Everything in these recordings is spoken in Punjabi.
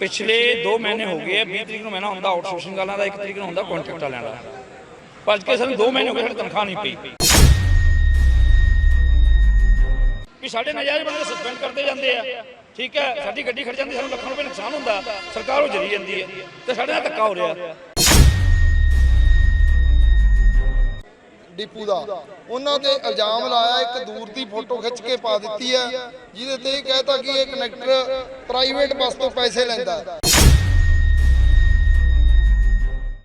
ਪਿਛਲੇ 2 ਮਹੀਨੇ ਹੋ ਗਏ ਆ 20 ਤਰੀਕ ਨੂੰ ਮਹੀਨਾ ਹੁੰਦਾ ਆਊਟਸੋਰਸਿੰਗ ਵਾਲਿਆਂ ਦਾ 1 ਤਰੀਕ ਨੂੰ ਹੁੰਦਾ ਕੰਟਰੈਕਟ ਵਾਲਿਆਂ ਦਾ। ਪਰ ਕੇ ਸਾਨੂੰ 2 ਮਹੀਨੇ ਹੋ ਗਏ, ਸਾਡੀ ਤਨਖਾਹ ਨਹੀਂ ਪਈ। ਵੀ ਸਾਡੇ ਨਜਾਇਜ਼ ਬੰਦੇ ਸਸਪੈਂਡ ਕਰਦੇ ਜਾਂਦੇ ਆ। ਠੀਕ ਹੈ, ਸਾਡੀ ਗੱਡੀ ਖੜ ਜਾਂਦੀ, ਸਾਨੂੰ ਲੱਖਾਂ ਰੁਪਏ ਨੁਕਸਾਨ ਹੁੰਦਾ। ਸਰਕਾਰ ਉਹ ਜਰੀ ਜਾਂਦੀ ਹੈ। ਤੇ ਸਾਡੇ ਨਾਲ ਧੱਕਾ ਹੋ ਰਿਹਾ। ਡਿਪੂ ਦਾ। ਉਹਨਾਂ ਤੇ ਇਲਜ਼ਾਮ ਲਾਇਆ, ਇੱਕ ਦੂਰ ਦੀ ਫੋਟੋ ਖਿੱਚ ਕੇ ਪਾ ਦਿੱਤੀ ਹੈ, ਜਿਹਦੇ ਤੇ ਇਹ ਕਹਿਤਾ ਕਿ ਇਹ ਕਨੈਕਟਰ ਪ੍ਰਾਈਵੇਟ ਬੱਸ ਤੋਂ ਪੈਸੇ ਲੈਂਦਾ ਹੈ।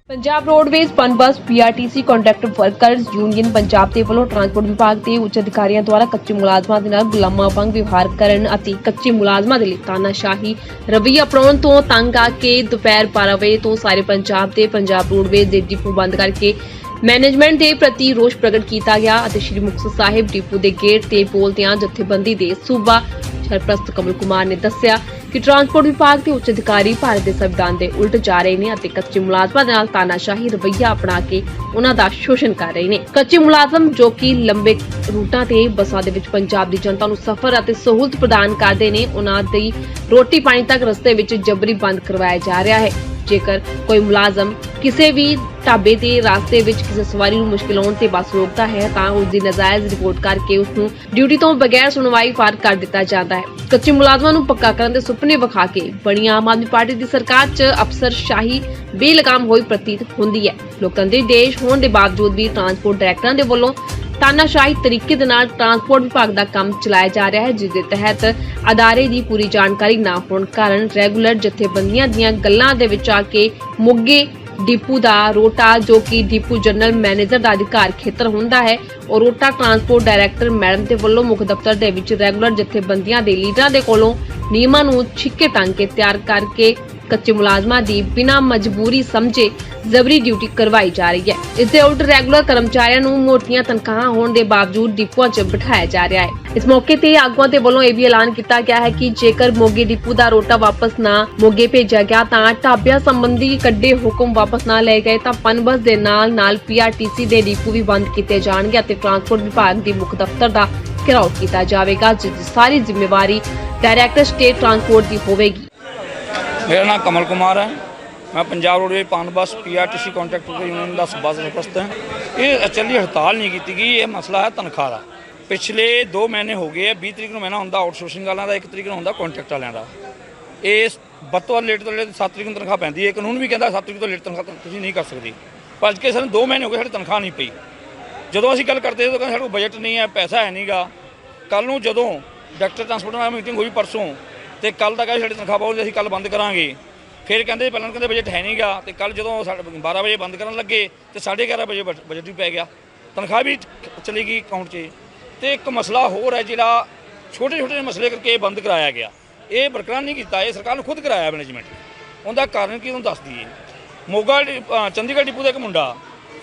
Punjab roadways Punbus PRTC contractor workers union Punjab ਦੇ ਵੱਲੋਂ ਟਰਾਂਸਪੋਰਟ ਵਿਭਾਗ ਦੇ ਉੱਚ ਅਧਿਕਾਰੀਆਂ ਦੁਆਰਾ ਕੱਚੇ ਮੁਲਾਜ਼ਮਾਂ ਦੇ ਨਾਲ ਗੁਲਾਮਾਂ ਵਾਂਗ ਵਿਵਹਾਰ ਕਰਨ ਅਤੇ ਕੱਚੇ ਮੁਲਾਜ਼ਮਾਂ ਦੇ ਲਈ ਤਾਨਾਸ਼ਾਹੀ ਰਵੱਈਆ ਅਪਣਾਉਣ ਤੋਂ ਤੰਗ ਆ ਕੇ ਦੁਪਹਿਰ 12 ਵਜੇ ਤੋਂ ਸਾਰੇ ਪੰਜਾਬ ਦੇ ਪੰਜਾਬ ਰੋਡਵੇਜ਼ ਦੇ ਡਿਪੂ ਬੰਦ ਕਰਕੇ ਮੈਨੇਜਮੈਂਟ ਦੇ ਪ੍ਰਤੀ ਰੋਸ ਪ੍ਰਗਟ ਕੀਤਾ ਗਿਆ ਅਤੇ ਸ਼੍ਰੀ ਮੁਕਤਸਰ ਸਾਹਿਬ ਡਿਪੂ ਦੇ ਗੇਟ ਤੇ ਬੋਲਦਿਆਂ ਜਥੇਬੰਦੀ ਦੇ ਸੂਬਾ ਸਰਪ੍ਰਸਤ ਕਮਲ ਕੁਮਾਰ ਨੇ ਦੱਸਿਆ ਕਿ ਟਰਾਂਸਪੋਰਟ ਵਿਭਾਗ ਦੇ ਉੱਚ ਅਧਿਕਾਰੀ ਭਾਰਤ ਦੇ ਸੰਵਿਧਾਨ ਦੇ ਉਲਟ ਜਾ ਰਹੇ ਨੇ ਅਤੇ ਕੱਚੇ ਮੁਲਾਜ਼ਮਾਂ ਦੇ ਨਾਲ ਤਾਨਾਸ਼ਾਹੀ ਰਵੱਈਆ ਅਪਣਾ ਕੇ ਉਹਨਾਂ ਦਾ ਸ਼ੋਸ਼ਣ ਕਰ ਰਹੇ ਨੇ। ਕੱਚੇ ਮੁਲਾਜ਼ਮ ਜੋ ਕਿ ਲੰਬੇ ਰੂਟਾਂ ਤੇ ਬੱਸਾਂ ਦੇ ਵਿੱਚ ਪੰਜਾਬ ਦੀ ਜਨਤਾ ਨੂੰ ਸਫ਼ਰ ਅਤੇ ਸਹੂਲਤ ਪ੍ਰਦਾਨ ਕਰਦੇ ਨੇ, ਉਹਨਾਂ ਦੀ ਰੋਟੀ ਪਾਣੀ ਤੱਕ ਰਸਤੇ ਵਿੱਚ ਜਬਰੀ ਬੰਦ ਕਰਵਾਇਆ ਜਾ ਰਿਹਾ ਹੈ। ਜੇਕਰ ਕੋਈ ਮੁਲਾਜ਼ਮ ਕਿਸੇ ਵੀ ਢਾਬੇ ਤੇ ਰਾਸਤੇ ਵਿੱਚ ਕਿਸੇ ਸਵਾਰੀ ਨੂੰ ਮੁਸ਼ਕਿਲ ਆਉਣ ਤੇ ਬੱਸ ਰੋਕਦਾ ਹੈ, ਤਾਂ ਉਸ ਦੀ ਨਜਾਇਜ਼ ਰਿਪੋਰਟ ਕਰਕੇ ਉਸ ਨੂੰ ਡਿਊਟੀ ਤੋਂ ਬਗੈਰ ਸੁਣਵਾਈ ਫਾਰ ਕਰ ਦਿੱਤਾ ਜਾਂਦਾ ਹੈ। ਕੱਚੇ ਮੁਲਾਜ਼ਮਾਂ ਨੂੰ ਪੱਕਾ ਕਰਨ ਦੇ ਸੁਪਨੇ ਵਿਖਾ ਕੇ ਬਣੀ ਆਮ ਆਦਮੀ ਪਾਰਟੀ ਦੀ ਸਰਕਾਰ 'ਚ ਅਫਸਰ ਸ਼ਾਹੀ ਬੇਲਗਾਮ ਹੋਈ ਪ੍ਰਤੀਤ ਹੁੰਦੀ ਹੈ। ਲੋਕਤੰਤਰੀ ਦੇਸ਼ ਹੋਣ ਦੇ ਬਾਵਜੂਦ ਵੀ ਟਰਾਂਸਪੋਰਟ ਡਾਇਰੈਕਟਰਾਂ ਦੇ ਵੱਲੋਂ ਤਾਨਾਸ਼ਾਹੀ ਤਰੀਕੇ ਦੇ ਨਾਲ ਟਰਾਂਸਪੋਰਟ ਵਿਭਾਗ ਦਾ ਕੰਮ ਚਲਾਇਆ ਜਾ ਰਿਹਾ ਹੈ, ਜਿਸ ਦੇ ਤਹਿਤ ਅਦਾਰੇ ਦੀ ਪੂਰੀ ਜਾਣਕਾਰੀ ਨਾ ਹੋਣ ਕਾਰਨ ਰੈਗੂਲਰ ਜਥੇਬੰਦੀਆਂ ਦੀਆਂ ਗੱਲਾਂ ਦੇ ਵਿੱਚ ਆ ਕੇ ਮੋਗੇ ਡਿਪੂ ਦਾ ਰੋਟਾ, ਜੋ ਕਿ ਡਿਪੂ ਜਨਰਲ ਮੈਨੇਜਰ ਦਾ ਅਧਿਕਾਰ ਖੇਤਰ ਹੁੰਦਾ ਹੈ ਔਰ ਰੋਟਾ ਟਰਾਂਸਪੋਰਟ ਡਾਇਰੈਕਟਰ ਮੈਡਮ ਦੇ ਵੱਲੋਂ ਮੁੱਖ ਦਫ਼ਤਰ ਦੇ ਵਿੱਚ ਰੈਗੂਲਰ ਜਥੇਬੰਦੀਆਂ ਦੇ ਲੀਡਰਾਂ ਦੇ ਕੋਲੋਂ ਨਿਯਮਾਂ ਨੂੰ ਛਿੱਕੇ ਟੰਗ ਕੇ ਤਿਆਰ ਕਰਕੇ ਕੱਚੇ ਮੁਲਾਜ਼ਮਾਂ ਦੀ ਬਿਨਾਂ ਮਜਬੂਰੀ ਸਮਝੇ ਜ਼ਬਰੀ ਡਿਊਟੀ ਕਰਵਾਈ ਜਾ ਰਹੀ ਹੈ। ਇਸ ਦੇ ਉਲਟ ਰੈਗੂਲਰ ਕਰਮਚਾਰੀਆਂ ਨੂੰ ਮੋਟੀਆਂ ਤਨਖਾਹਾਂ ਹੋਣ ਦੇ ਬਾਵਜੂਦ ਡਿਪੂਆਂ 'ਚ ਬਿਠਾਇਆ ਜਾ ਰਿਹਾ ਹੈ। ਇਸ ਮੌਕੇ ਤੇ ਆਗੂਆਂ ਦੇ ਵੱਲੋਂ ਇਹ ਵੀ ਐਲਾਨ ਕੀਤਾ ਗਿਆ ਹੈ ਕਿ ਜੇਕਰ ਮੋਗੇ ਡਿਪੂ ਦਾ ਰੋਟਾ ਵਾਪਸ ਨਾ ਮੋਗੇ ਭੇਜਿਆ ਗਿਆ ਤਾਂ ਢਾਬਿਆਂ ਸੰਬੰਧੀ ਕੱਢੇ ਹੁਕਮ ਵਾਪਸ ਨਾ ਲਏ ਗਏ ਤਾਂ ਪਨਬਸ ਦੇ ਨਾਲ ਨਾਲ ਪੀਆਰਟੀਸੀ ਦੇ ਡਿਪੂ ਵੀ ਬੰਦ ਕੀਤੇ ਜਾਣਗੇ ਅਤੇ ਟਰਾਂਸਪੋਰਟ ਵਿਭਾਗ ਦੇ ਮੁੱਖ ਦਫ਼ਤਰ ਦਾ ਘਿਰਾਓ ਕੀਤਾ ਜਾਵੇਗਾ, ਜਿਸ ਦੀ ਸਾਰੀ ਜ਼ਿੰਮੇਵਾਰੀ ਡਾਇਰੈਕਟਰ ਸਟੇਟ ਟਰਾਂਸਪੋਰਟ ਦੀ ਹੋਵੇਗੀ। ਮੇਰਾ ਨਾਮ ਕਮਲ ਕੁਮਾਰ ਹੈ। ਮੈਂ Punjab roadways Punbus, PRTC contractor union ਦਾ ਸੂਬਾ ਸਰਪ੍ਰਸਤ ਹਾਂ ਇਹ ਚੱਲੀ ਹੜਤਾਲ ਨਹੀਂ ਕੀਤੀ ਗਈ, ਇਹ ਮਸਲਾ ਹੈ ਤਨਖਾਹ ਦਾ। ਪਿਛਲੇ 2 ਮਹੀਨੇ ਹੋ ਗਏ ਆ 20 ਤਰੀਕ ਨੂੰ ਮਹੀਨਾ ਹੁੰਦਾ ਆਊਟਸੋਰਸਿੰਗ ਵਾਲਿਆਂ ਦਾ 1 ਤਰੀਕ ਨੂੰ ਹੁੰਦਾ ਕੰਟਰੈਕਟ ਵਾਲਿਆਂ ਦਾ। ਇਹ ਬੱਤੋਂ ਲੇਟ ਤੋਂ ਲੇਟ 7 ਤਰੀਕ ਨੂੰ ਤਨਖਾਹ ਪੈਂਦੀ ਹੈ ਕਾਨੂੰਨ ਵੀ ਕਹਿੰਦਾ 7 ਤਰੀਕ ਤੋਂ ਲੇਟ ਤਨਖਾਹ ਤੁਸੀਂ ਨਹੀਂ ਕਰ ਸਕਦੇ। ਪਰ ਅੱਜ ਕੇ ਸਾਨੂੰ 2 ਮਹੀਨੇ ਹੋ ਗਏ, ਸਾਡੀ ਤਨਖਾਹ ਨਹੀਂ ਪਈ। ਜਦੋਂ ਅਸੀਂ ਗੱਲ ਕਰਦੇ ਤਾਂ ਕਹਿੰਦੇ ਸਾਡੇ ਕੋਲ ਬਜਟ ਨਹੀਂ ਹੈ, ਪੈਸਾ ਹੈ ਨਹੀਂਗਾ ਕੱਲ ਨੂੰ ਜਦੋਂ ਡਾਕਟਰ ਟਰਾਂਸਪੋਰਟ ਨਾਲ ਮੀਟਿੰਗ ਹੋਈ, ਪਰਸੋਂ ਤੇ ਕੱਲ ਤੱਕ ਸਾਡੀ ਤਨਖਾਹ ਪਾਉਗੇ ਅਸੀਂ ਕੱਲ ਬੰਦ ਕਰਾਂਗੇ। ਫਿਰ ਕਹਿੰਦੇ, ਪਹਿਲਾਂ ਕਹਿੰਦੇ ਬਜਟ ਹੈ ਨਹੀਂਗਾ ਤੇ ਕੱਲ ਜਦੋਂ ਸਾਡੇ 12 ਵਜੇ ਬੰਦ ਕਰਨ ਲੱਗੇ, ਤੇ 11:30 ਵਜੇ ਬਜ- ਬਜਟ ਵੀ ਪੈ ਗਿਆ। ਤਨਖਾਹ ਵੀ ਚਲੀ ਗਈ ਅਕਾਊਂਟ 'ਚ। ਤੇ ਇੱਕ ਮਸਲਾ ਹੋਰ ਹੈ ਜਿਹੜਾ ਛੋਟੇ ਛੋਟੇ ਮਸਲੇ ਕਰਕੇ ਬੰਦ ਕਰਾਇਆ ਗਿਆ। ਇਹ ਬਰਕਰਾਰ ਨਹੀਂ ਕੀਤਾ, ਇਹ ਸਰਕਾਰ ਨੇ ਖੁਦ ਕਰਾਇਆ ਮੈਨੇਜਮੈਂਟ ਉਹਦਾ ਕਾਰਨ ਕੀ ਉਹਨੂੰ ਦੱਸ ਦਈਏ। ਮੋਗਾ ਡਿ- ਚੰਡੀਗੜ੍ਹ ਡਿਪੂ ਦਾ ਇੱਕ ਮੁੰਡਾ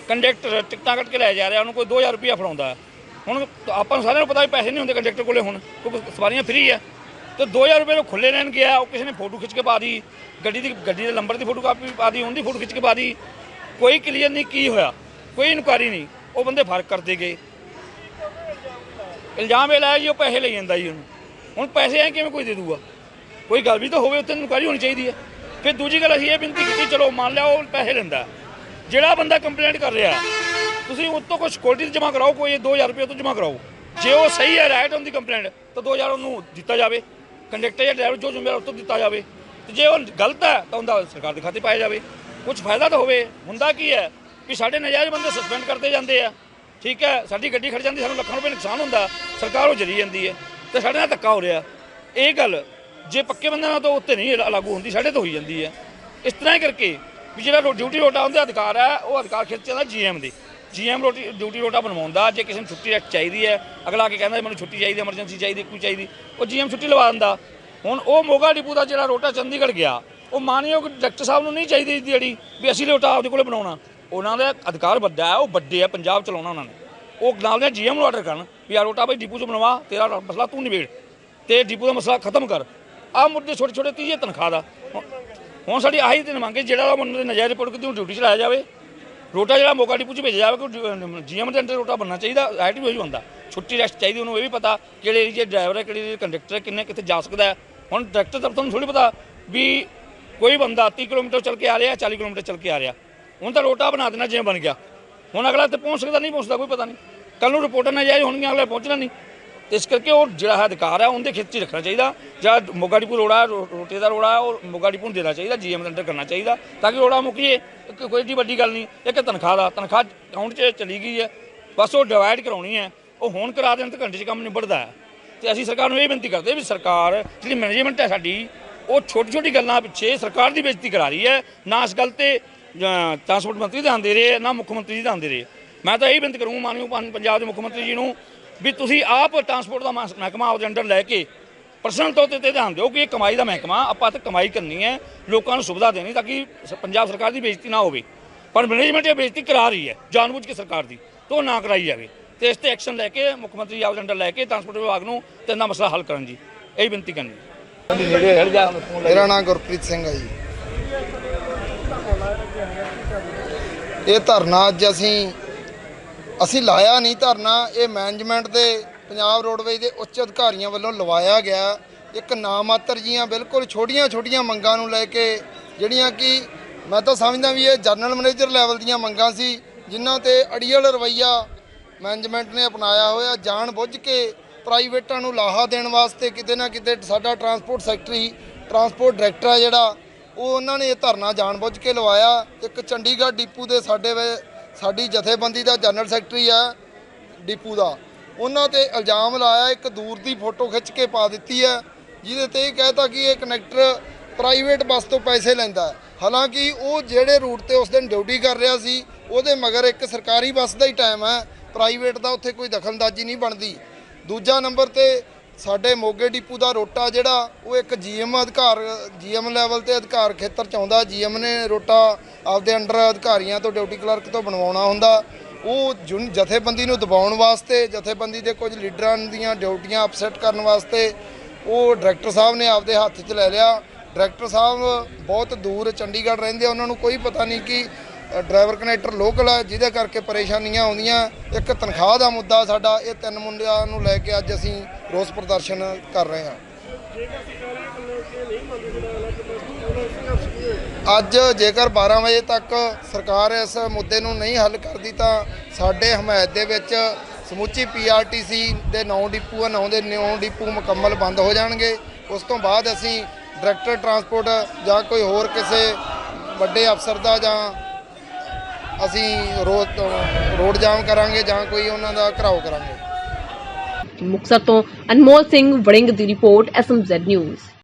ਕੰਡਕਟਰ ਟਿਕਟਾਂ ਕੱਟ ਕੇ ਲੈ ਜਾ ਰਿਹਾ, ਉਹਨੂੰ ਕੋਈ 2000 ਰੁਪਇਆ ਫੜਾਉਂਦਾ। ਹੁਣ ਆਪਾਂ ਨੂੰ ਸਾਰਿਆਂ ਨੂੰ ਪਤਾ ਵੀ ਪੈਸੇ ਨਹੀਂ ਹੁੰਦੇ ਕੰਡਕਟਰ ਕੋਲੇ ਹੁਣ, ਕਿਉਂਕਿ ਸਵਾਰੀਆਂ ਫ੍ਰੀ ਹੈ ਤੇ 2000 ਰੁਪਏ ਨੂੰ ਖੁੱਲੇ ਲੈਣ ਗਿਆ, ਉਹ ਕਿਸੇ ਨੇ ਫੋਟੋ ਖਿੱਚ ਕੇ ਪਾ ਦੀ ਗੱਡੀ ਦੀ ਗੱਡੀ ਦੇ ਨੰਬਰ ਦੀ ਫੋਟੋ ਕਾਪੀ ਪਾ ਦੀ ਉਹਦੀ ਫੋਟੋ ਖਿੱਚ ਕੇ ਪਾ ਦੀ ਕੋਈ ਕਲੀਅਰ ਨਹੀਂ ਕੀ ਹੋਇਆ, ਕੋਈ ਇਨਕੁਆਰੀ ਨਹੀਂ, ਉਹ ਬੰਦੇ ਫ਼ਰਕ ਕਰਦੇ ਗਏ। ਇਲਜ਼ਾਮ ਇਹ ਲਾਇਆ ਜੀ, ਉਹ ਪੈਸੇ ਲਈ ਜਾਂਦਾ ਜੀ ਉਹਨੂੰ। ਹੁਣ ਪੈਸੇ ਐ ਕਿਵੇਂ ਕੋਈ ਦੇ ਦੂਗਾ? ਕੋਈ ਗੱਲ ਵੀ ਤਾਂ ਹੋਵੇ ਉੱਤੇ ਇਨਕੁਆਰੀ ਹੋਣੀ ਚਾਹੀਦੀ ਹੈ। ਫਿਰ ਦੂਜੀ ਗੱਲ ਅਸੀਂ ਇਹ ਬੇਨਤੀ ਕੀਤੀ, ਚਲੋ ਮੰਨ ਲਿਆ, ਉਹ ਪੈਸੇ ਲੈਂਦਾ। ਜਿਹੜਾ ਬੰਦਾ ਕੰਪਲੇਂਟ ਕਰ ਰਿਹਾ, ਤੁਸੀਂ ਉਸ ਤੋਂ ਕੋਈ ਸਿਕਿਉਰਿਟੀ ਜਮ੍ਹਾਂ ਕਰਾਓ, ਕੋਈ 2000 ਰੁਪਏ ਤੋਂ ਜਮ੍ਹਾਂ ਕਰਾਓ। ਜੇ ਉਹ ਸਹੀ ਹੈ ਰਾਈਟ ਉਹਦੀ ਕੰਪਲੇਂਟ ਤਾਂ 2000 ਉਹਨੂੰ ਦਿੱਤਾ ਜਾਵੇ। ਕੰਡਕਟਰ ਜਾਂ ਡਰਾਈਵਰ ਜੋ ਜ਼ਿੰਮੇਵਾਰ ਉਹ ਤੋਂ ਦਿੱਤਾ ਜਾਵੇ, ਤੇ ਜੇ ਉਹ ਗਲਤ ਹੈ ਤਾਂ ਉਹਦਾ ਸਰਕਾਰ ਦੇ ਖਾਤੇ ਪਾਇਆ ਜਾਵੇ। ਕੁਝ ਫਾਇਦਾ ਤਾਂ ਹੋਵੇ, ਹੁੰਦਾ ਕੀ ਹੈ ਕਿ ਸਾਡੇ ਨਜਾਇਜ਼ ਬੰਦੇ ਸਸਪੈਂਡ ਕਰਦੇ ਜਾਂਦੇ ਆ, ਠੀਕ ਹੈ, ਸਾਡੀ ਗੱਡੀ ਖੜ ਜਾਂਦੀ, ਸਾਨੂੰ ਲੱਖਾਂ ਰੁਪਏ ਨੁਕਸਾਨ ਹੁੰਦਾ, ਸਰਕਾਰ ਉਹ ਜਰੀ ਜਾਂਦੀ ਹੈ, ਤੇ ਸਾਡੇ ਨਾਲ ਧੱਕਾ ਹੋ ਰਿਹਾ। ਇਹ ਗੱਲ ਜੇ ਪੱਕੇ ਬੰਦਿਆਂ ਨਾਲ ਤਾਂ ਉੱਤੇ ਨਹੀਂ ਲਾਗੂ ਹੁੰਦੀ, ਸਾਡੇ ਤੋਂ ਹੋਈ ਜਾਂਦੀ ਹੈ। ਇਸ ਤਰ੍ਹਾਂ ਹੀ ਕਰਕੇ ਵੀ ਜਿਹੜਾ ਰੋ- ਡਿਊਟੀ ਰੋਟਾ ਉਹਦੇ ਅਧਿਕਾਰ ਹੈ, ਉਹ ਅਧਿਕਾਰ ਖੇਤ ਚੱਲਦਾ ਜੀਐਮ ਦੇ। ਜੀਐਮ ਰੋਟੀ ਡਿਊਟੀ ਰੋਟਾ ਬਣਵਾਉਂਦਾ, ਜੇ ਕਿਸੇ ਨੂੰ ਛੁੱਟੀ ਚਾਹੀਦੀ ਹੈ, ਅਗਲਾ ਆ ਕੇ ਕਹਿੰਦਾ ਮੈਨੂੰ ਛੁੱਟੀ ਚਾਹੀਦੀ ਐਮਰਜੈਂਸੀ ਚਾਹੀਦੀ, ਕੋਈ ਚਾਹੀਦੀ, ਉਹ ਜੀਐਮ ਛੁੱਟੀ ਲਵਾ ਦਿੰਦਾ। ਹੁਣ ਉਹ ਮੋਗਾ ਡਿਪੂ ਦਾ ਜਿਹੜਾ ਰੋਟਾ ਚੰਡੀਗੜ੍ਹ ਗਿਆ, ਉਹ ਮਾਨਯੋਗ ਡਾਕਟਰ ਸਾਹਿਬ ਨੂੰ ਨਹੀਂ ਚਾਹੀਦੀ ਜਿਹੜੀ, ਵੀ ਅਸੀਂ ਰੋਟਾ ਆਪਦੇ ਕੋਲੇ ਬਣਾਉਣਾ। ਉਹਨਾਂ ਦਾ ਅਧਿਕਾਰ ਵੱਡਾ ਹੈ, ਉਹ ਵੱਡੇ ਹੈ ਪੰਜਾਬ ਚਲਾਉਣਾ ਉਹਨਾਂ ਨੇ। ਉਹ ਨਾਲ ਦੇ ਜੀਐਮ ਨੂੰ ਆਰਡਰ ਕਰਨ, ਵੀ ਆ ਰੋਟਾ ਭਾਈ ਡਿਪੂ ਚ ਬਣਵਾ, ਤੇਰਾ ਮਸਲਾ ਤੂੰ ਨਿਬੇੜ, ਤੇ ਡਿਪੂ ਦਾ ਮਸਲਾ ਖਤਮ ਕਰ। ਆਹ ਮੁੱਦੇ ਛੋਟੇ ਛੋਟੇ ਤੀਜੇ ਤਨਖਾਹ ਦਾ। ਹੁਣ- ਸਾਡੀ ਆਹੀ ਦਿਨ ਮੰਗੇ ਜਿਹੜਾ ਉਹਨਾਂ ਮੁੰਡੇ ਦੇ ਨਜਾਇਜ਼ ਰਿਪੋਰਟ ਕੀਤੀ ਡਿਊਟੀ ਚ ਲਾਇਆ ਜਾਵੇ ਰੋਟਾ ਜਿਹੜਾ ਮੋਗਾ ਡਿਪੂ ਚ ਭੇਜਿਆ ਜਾਵੇ ਕਿ ਜੀਐਮ ਦੇ ਅੰਡਰ ਰੋਟਾ ਬਣਨਾ ਚਾਹੀਦਾ, ਰਾਈਟ ਵੀ ਹੋਈ ਹੁੰਦਾ। ਛੁੱਟੀ ਰੈਸਟ ਚਾਹੀਦੀ ਉਹਨੂੰ, ਇਹ ਵੀ ਪਤਾ ਕਿਹੜੇ ਏਰੀਏ ਡਰਾਈਵਰ ਹੈ, ਕਿਹੜੇ ਕੰਡਕਟਰ ਹੈ, ਕਿੰਨੇ ਕਿੱਥੇ ਜਾ ਸਕਦਾ ਹੈ। ਹੁਣ ਡਾਇਰੈਕਟਰ ਦਫ਼ਤਰ ਤੁਹਾਨੂੰ ਥੋੜੀ ਪਤਾ ਵੀ ਕੋਈ ਬੰਦਾ 30 ਕਿਲੋਮੀਟਰ ਚੱਲ ਕੇ ਆ ਰਿਹਾ 40 ਕਿਲੋਮੀਟਰ ਚੱਲ ਕੇ ਆ ਰਿਹਾ। ਹੁਣ ਤਾਂ ਰੋਟਾ ਬਣਾ ਦੇਣਾ ਜਿਵੇਂ ਬਣ ਗਿਆ। ਹੁਣ ਅਗਲਾ ਤੇ ਪਹੁੰਚ ਸਕਦਾ, ਨਹੀਂ ਪਹੁੰਚਦਾ, ਕੋਈ ਪਤਾ ਨਹੀਂ। ਕੱਲ ਨੂੰ ਰਿਪੋਰਟਾਂ ਨਾ ਜਾਏ ਹੋਣਗੀਆਂ, ਅਗਲਾ ਪਹੁੰਚਣਾ ਨਹੀਂ। ਤੇ ਇਸ ਕਰਕੇ ਉਹ ਜਿਹੜਾ ਹੈ ਅਧਿਕਾਰ ਹੈ ਉਹਦੇ ਖਿੱਚ 'ਚ ਰੱਖਣਾ ਚਾਹੀਦਾ। ਜਾਂ ਮੋਗਾ ਡਿਪੂ ਰੋੜਾ, ਰੋ- ਰੋਟੇ ਦਾ ਰੋੜਾ, ਉਹ ਮੋਗਾ ਡਿਪੂ ਨੂੰ ਦੇਣਾ ਚਾਹੀਦਾ, ਜੀਐਮ ਦੇ ਅੰਡਰ ਕਰਨਾ ਚਾਹੀਦਾ, ਤਾਂ ਕਿ ਰੋੜਾ ਮੁੱਕੀਏ। ਇੱਕ ਕੋਈ ਏਡੀ ਵੱਡੀ ਗੱਲ ਨਹੀਂ, ਇੱਕ ਤਨਖਾਹ ਦਾ, ਤਨਖਾਹ ਅਕਾਊਂਟ 'ਚ ਚਲੀ ਗਈ ਹੈ। ਬਸ ਉਹ ਡਿਵਾਈਡ ਕਰਾਉਣੀ ਹੈ, ਉਹ ਹੁਣ ਕਰਾ ਦੇਣ ਤਾਂ ਘੰਟੇ 'ਚ ਕੰਮ ਨਿਬੜਦਾ ਹੈ। ਤੇ ਅਸੀਂ ਸਰਕਾਰ ਨੂੰ ਇਹ ਬੇਨਤੀ ਕਰਦੇ ਵੀ ਸਰਕਾਰ, ਜਿਹੜੀ ਮੈਨੇਜਮੈਂਟ ਹੈ ਸਾਡੀ, ਉਹ ਛੋਟੀ ਛੋਟੀ ਗੱਲਾਂ ਪਿੱਛੇ ਸਰਕਾਰ ਦੀ ਬੇਇੱਜ਼ਤੀ ਕਰਾ ਰਹੀ ਹੈ। ਨਾ ਇਸ ਗੱਲ ਤੇ ਟਰਾਂਸਪੋਰਟ ਮੰਤਰੀ ਧਿਆਨ ਦੇ ਰਹੇ ਨਾ ਮੁੱਖ ਮੰਤਰੀ ਜੀ ਧਿਆਨ ਦੇ ਰਹੇ ਮੈਂ ਤਾਂ ਇਹ ਬੇਨਤੀ ਕਰੂੰ ਮਾਨਯੋਗ ਪੰਜਾਬ ਦੇ ਮੁੱਖ ਮੰਤਰੀ ਜੀ ਨੂੰ ਵੀ ਤੁਸੀਂ ਆਪ ਟਰਾਂਸਪੋਰਟ ਦਾ ਮਹਿਕਮਾ ਆਪਦੇ ਅੰਡਰ ਲੈ ਕੇ ਪਰਸਨਲ ਤੌਰ ਤੇ ਧਿਆਨ ਦਿਓ ਕਿ ਇਹ ਕਮਾਈ ਦਾ ਮਹਿਕਮਾ, ਆਪਾਂ ਤਾਂ ਕਮਾਈ ਕਰਨੀ ਹੈ, ਲੋਕਾਂ ਨੂੰ ਸੁਵਿਧਾ ਦੇਣੀ ਤਾਂ ਕਿ ਪੰਜਾਬ ਸਰਕਾਰ ਦੀ ਬੇਇੱਜ਼ਤੀ ਨਾ ਹੋਵੇ। ਪਰ ਮੈਨੇਜਮੈਂਟ ਇਹ ਬੇਇੱਜ਼ਤੀ ਕਰਾ ਰਹੀ ਹੈ, ਜਾਣਬੁੱਝ ਕੇ ਸਰਕਾਰ ਦੀ, ਤੋਂ ਉਹ ਨਾ ਕਰਾਈ ਜਾਵੇ। ਤੇ ਇਸ ਤੇ ਐਕਸ਼ਨ ਲੈ ਕੇ, ਮੁੱਖ ਮੰਤਰੀ ਆਪਦੇ ਅੰਡਰ ਲੈ ਕੇ ਟਰਾਂਸਪੋਰਟ ਵਿਭਾਗ ਨੂੰ ਤੇ ਮਸਲਾ ਹੱਲ ਕਰਨ ਜੀ ਇਹ ਬੇਨਤੀ ਕਰਨੀ ਮੇਰਾ ਨਾਮ ਗੁਰਪ੍ਰੀਤ ਸਿੰਘ ਹੈ ਜੀ। ਇਹ ਧਰਨਾ ਅੱਜ ਅਸੀਂ ਅਸੀਂ ਲਾਇਆ ਨਹੀਂ ਧਰਨਾ, ਇਹ ਮੈਨੇਜਮੈਂਟ ਦੇ ਪੰਜਾਬ ਰੋਡਵੇਜ਼ ਦੇ ਉੱਚ ਅਧਿਕਾਰੀਆਂ ਵੱਲੋਂ ਲਵਾਇਆ ਗਿਆ। ਇੱਕ ਨਾਮਾਤਰ ਜੀਆਂ ਬਿਲਕੁਲ ਛੋਟੀਆਂ ਛੋਟੀਆਂ ਮੰਗਾਂ ਨੂੰ ਲੈ ਕੇ, ਜਿਹੜੀਆਂ ਕਿ ਮੈਂ ਤਾਂ ਸਮਝਦਾ ਵੀ ਇਹ ਜਨਰਲ ਮੈਨੇਜਰ ਲੈਵਲ ਦੀਆਂ ਮੰਗਾਂ ਸੀ, ਜਿਨ੍ਹਾਂ ਤੇ ਅੜੀਅਲ ਰਵਈਆ ਮੈਨੇਜਮੈਂਟ ਨੇ ਅਪਣਾਇਆ ਹੋਇਆ। ਜਾਣ ਬੁੱਝ ਕੇ ਪ੍ਰਾਈਵੇਟਾਂ ਨੂੰ ਲਾਹਾ ਦੇਣ ਵਾਸਤੇ ਕਿਤੇ ਨਾ ਕਿਤੇ ਸਾਡਾ ਟਰਾਂਸਪੋਰਟ ਸੈਕਟਰੀ ਟਰਾਂਸਪੋਰਟ ਡਾਇਰੈਕਟਰ ਆ ਜਿਹੜਾ, ਉਹ ਉਹਨਾਂ ਨੇ ਇਹ ਧਰਨਾ ਜਾਣਬੁੱਝ ਕੇ ਲਵਾਇਆ। ਇੱਕ ਚੰਡੀਗੜ੍ਹ ਡਿਪੂ ਦੇ ਸਾਡੇ ਵੇ ਸਾਡੀ ਜਥੇਬੰਦੀ ਦਾ ਜਨਰਲ ਸੈਕਟਰੀ ਆ, ਡਿਪੂ ਦਾ। ਉਹਨਾਂ ਤੇ ਇਲਜ਼ਾਮ ਲਾਇਆ, ਇੱਕ ਦੂਰ ਦੀ ਫੋਟੋ ਖਿੱਚ ਕੇ ਪਾ ਦਿੱਤੀ ਹੈ। ਜਿਹਦੇ ਤੇ ਇਹ ਕਹਿਤਾ ਕਿ ਇਹ ਕਨੈਕਟਰ ਪ੍ਰਾਈਵੇਟ ਬੱਸ ਤੋਂ ਪੈਸੇ ਲੈਂਦਾ ਹਾਲਾਂਕਿ ਉਹ ਜਿਹੜੇ ਰੂਟ ਤੇ ਉਸ ਦਿਨ ਡਿਊਟੀ ਕਰ ਰਿਹਾ ਸੀ, ਉਹਦੇ ਮਗਰ ਇੱਕ ਸਰਕਾਰੀ ਬੱਸ ਦਾ ਹੀ ਟਾਈਮ ਹੈ। ਪ੍ਰਾਈਵੇਟ ਦਾ ਉੱਥੇ ਕੋਈ ਦਖਲਅੰਦਾਜ਼ੀ ਨਹੀਂ ਬਣਦੀ। ਦੂਜਾ ਨੰਬਰ ਤੇ ਸਾਡੇ ਮੋਗੇ ਡਿਪੂ ਦਾ ਰੋਟਾ ਜਿਹੜਾ ਉਹ ਇੱਕ ਜੀਐਮ ਅਧਿਕਾਰ ਜੀਐਮ ਲੈਵਲ ਤੇ ਅਧਿਕਾਰ ਖੇਤਰ ਚ ਆਉਂਦਾ। ਜੀਐਮ ਨੇ ਰੋਟਾ ਆਪਦੇ ਅੰਡਰ ਅਧਿਕਾਰੀਆਂ ਤੋਂ ਡਿਊਟੀ ਕਲਰਕ ਤੋਂ ਬਣਵਾਉਣਾ ਹੁੰਦਾ। ਉਹ ਜੁਨ ਜਥੇਬੰਦੀ ਨੂੰ ਦਬਾਉਣ ਵਾਸਤੇ ਜਥੇਬੰਦੀ ਦੇ ਕੁਝ ਲੀਡਰਾਂ ਦੀਆਂ ਡਿਊਟੀਆਂ ਅਪਸੈਟ ਕਰਨ ਵਾਸਤੇ ਉਹ ਡਾਇਰੈਕਟਰ ਸਾਹਿਬ ਨੇ ਆਪਦੇ ਹੱਥ 'ਚ ਲੈ ਲਿਆ। ਡਾਇਰੈਕਟਰ ਸਾਹਿਬ ਬਹੁਤ ਦੂਰ ਚੰਡੀਗੜ੍ਹ ਰਹਿੰਦੇ ਆ, ਉਹਨਾਂ ਨੂੰ ਕੋਈ ਪਤਾ ਨਹੀਂ ਕਿ ਡਰਾਈਵਰ ਕਨੈਕਟਰ ਲੋਕਲ ਹੈ ਜਿਹਦੇ ਕਰਕੇ ਪਰੇਸ਼ਾਨੀਆਂ ਆਉਂਦੀਆਂ। ਇੱਕ ਤਨਖਾਹ ਦਾ ਮੁੱਦਾ ਸਾਡਾ, ਇਹ ਤਿੰਨ ਮੁੰਡਿਆਂ ਨੂੰ ਲੈ ਕੇ ਅੱਜ ਅਸੀਂ ਰੋਸ ਪ੍ਰਦਰਸ਼ਨ ਕਰ ਰਹੇ ਹਾਂ। ਅੱਜ ਜੇਕਰ 12 ਵਜੇ ਤੱਕ ਸਰਕਾਰ ਇਸ ਮੁੱਦੇ ਨੂੰ ਨਹੀਂ ਹੱਲ ਕਰਦੀ, ਤਾਂ ਸਾਡੇ ਹਮਾਇਤ ਦੇ ਵਿੱਚ ਸਮੁੱਚੀ ਪੀਆਰਟੀਸੀ ਦੇ 9 ਡਿਪੂ ਆ 9 ਦੇ 9 ਡਿਪੂ ਮੁਕੰਮਲ ਬੰਦ ਹੋ ਜਾਣਗੇ। ਉਸ ਤੋਂ ਬਾਅਦ ਅਸੀਂ ਡਾਇਰੈਕਟਰ ਟਰਾਂਸਪੋਰਟ ਜਾਂ ਕੋਈ ਹੋਰ ਕਿਸੇ ਵੱਡੇ ਅਫਸਰ ਦਾ ਜਾਂ ਅਸੀਂ ਰੋਡ ਰੋਡ ਜਾਮ ਕਰਾਂਗੇ ਜਾਂ ਕੋਈ ਉਹਨਾਂ ਦਾ ਘਰਾਓ ਕਰਾਂਗੇ। ਮੁਕਤਸਰ ਤੋਂ ਅਨਮੋਲ ਸਿੰਘ ਵੜਿੰਗ ਦੀ ਰਿਪੋਰਟ ਐਸਐਮਜ਼ੈਡ ਨਿਊਜ਼।